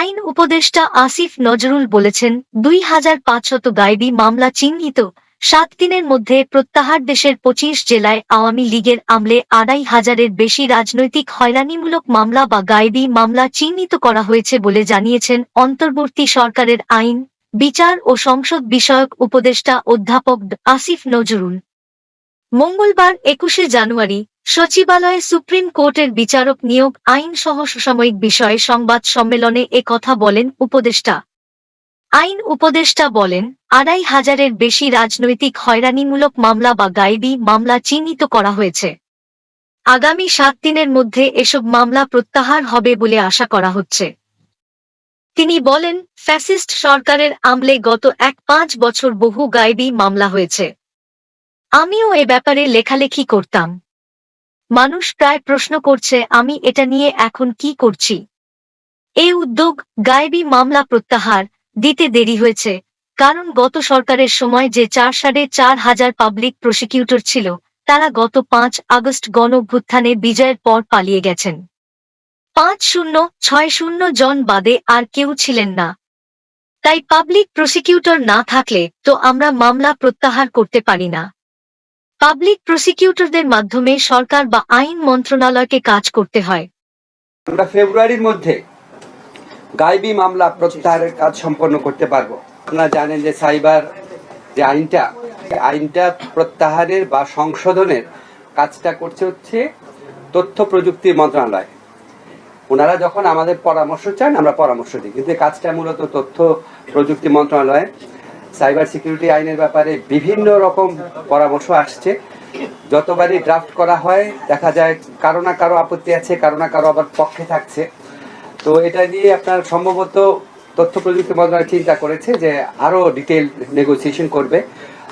আইন উপদেষ্টা আসিফ নজরুল বলেছেন, দুই হাজার পাঁচশত গাইবি মামলা চিহ্নিত, সাত দিনের মধ্যে প্রত্যাহার দেশের পঁচিশ জেলায় আওয়ামী লীগের আমলে আড়াই হাজারের বেশি রাজনৈতিক হয়রানিমূলক মামলা বা গাইবি মামলা চিহ্নিত করা হয়েছে বলে জানিয়েছেন অন্তর্বর্তী সরকারের আইন, বিচার ও সংসদ বিষয়ক উপদেষ্টা অধ্যাপক আসিফ নজরুল। মঙ্গলবার একুশে জানুয়ারি সচিবালয়ে সুপ্রিম কোর্টের বিচারক নিয়োগ, আইন সহ সাময়িক বিষয়ে সংবাদ সম্মেলনে কথা বলেন উপদেষ্টা। আইন উপদেষ্টা বলেন, আড়াই হাজারের বেশি রাজনৈতিক হয়রানিমূলক মামলা বা গাইবি মামলা চিহ্নিত করা হয়েছে। আগামী সাত দিনের মধ্যে এসব মামলা প্রত্যাহার হবে বলে আশা করা হচ্ছে। তিনি বলেন, ফ্যাসিস্ট সরকারের আমলে গত এক পাঁচ বছর বহু গাইবি মামলা হয়েছে। আমিও এ ব্যাপারে লেখালেখি করতাম। মানুষ প্রায় প্রশ্ন করছে, আমি এটা নিয়ে এখন কি করছি? এই উদ্যোগ গায়েবী মামলা প্রত্যাহার, দিতে দেরি হয়েছে। কারণ গত সরকারের সময় যে চার সাড়ে চার হাজার পাবলিক প্রসিকিউটর ছিল, তারা গত পাঁচ আগস্ট গণ অভ্যুত্থানে বিজয়ের পর পালিয়ে গেছেন। পাঁচ শূন্য, ছয় শূন্য জন বাদে আর কেউ ছিলেন না। তাই পাবলিক প্রসিকিউটর না থাকলে তো আমরা মামলা প্রত্যাহার করতে পারি না। পাবলিক প্রসিকিউটরদের মাধ্যমে সরকার বা আইন মন্ত্রণালয়কে কাজ করতে হয়। আমরা ফেব্রুয়ারির মধ্যে গাইবি মামলা প্রত্যাহারের কাজ সম্পন্ন করতে পারব। আপনারা জানেন যে সাইবার যে আইনটা আইনটা প্রত্যাহারের বা সংশোধনের কাজটা করছে হচ্ছে তথ্য প্রযুক্তি মন্ত্রণালয়। ওনারা যখন আমাদের পরামর্শ চান, আমরা পরামর্শ দিই। কিন্তু কাজটা মূলত তথ্য প্রযুক্তি মন্ত্রণালয় সাইবার সিকিউরিটি আইনের ব্যাপারে বিভিন্ন রকম পরামর্শ আসছে। যতবারই ড্রাফট করা হয়, দেখা যায় কারও না কারও আপত্তি আছে, কারও না কারও আবার পক্ষে থাকছে। তো এটা নিয়ে আপনার সম্ভবত তথ্য প্রযুক্তি মন্ত্রণালয় চিন্তা করেছে যে আরও ডিটেল নেগোসিয়েশন করবে।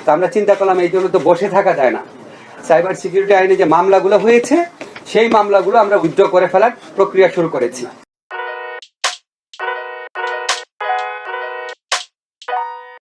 তো আমরা চিন্তা করলাম, এই জন্য তো বসে থাকা যায় না। সাইবার সিকিউরিটি আইনে যে মামলাগুলো হয়েছে, সেই মামলাগুলো আমরা উইথড্র করে ফেলার প্রক্রিয়া শুরু করেছি।